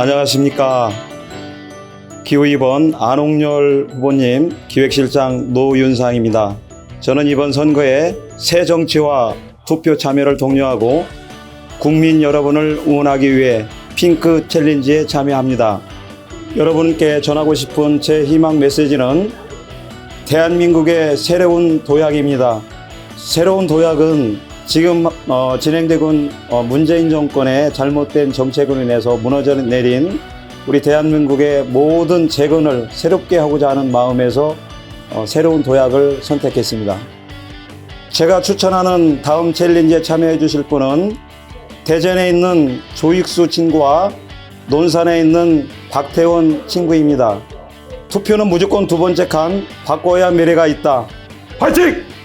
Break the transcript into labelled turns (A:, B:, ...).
A: 안녕하십니까. 기호 2번 안홍열 후보님 기획실장 노윤상입니다. 저는 이번 선거에 새 정치와 투표 참여를 독려하고 국민 여러분을 응원하기 위해 핑크 챌린지에 참여합니다. 여러분께 전하고 싶은 제 희망 메시지는 대한민국의 새로운 도약입니다. 새로운 도약은 지금 어, 진행되고 어, 문재인 정권의 잘못된 정책으로 인해서 무너져 내린 우리 대한민국의 모든 재건을 새롭게 하고자 하는 마음에서 어, 새로운 도약을 선택했습니다. 제가 추천하는 다음 챌린지에 참여해 주실 분은 대전에 있는 조익수 친구와 논산에 있는 박태원 친구입니다. 투표는 무조건 두 번째 칸 바꿔야 미래가 있다. 화이팅!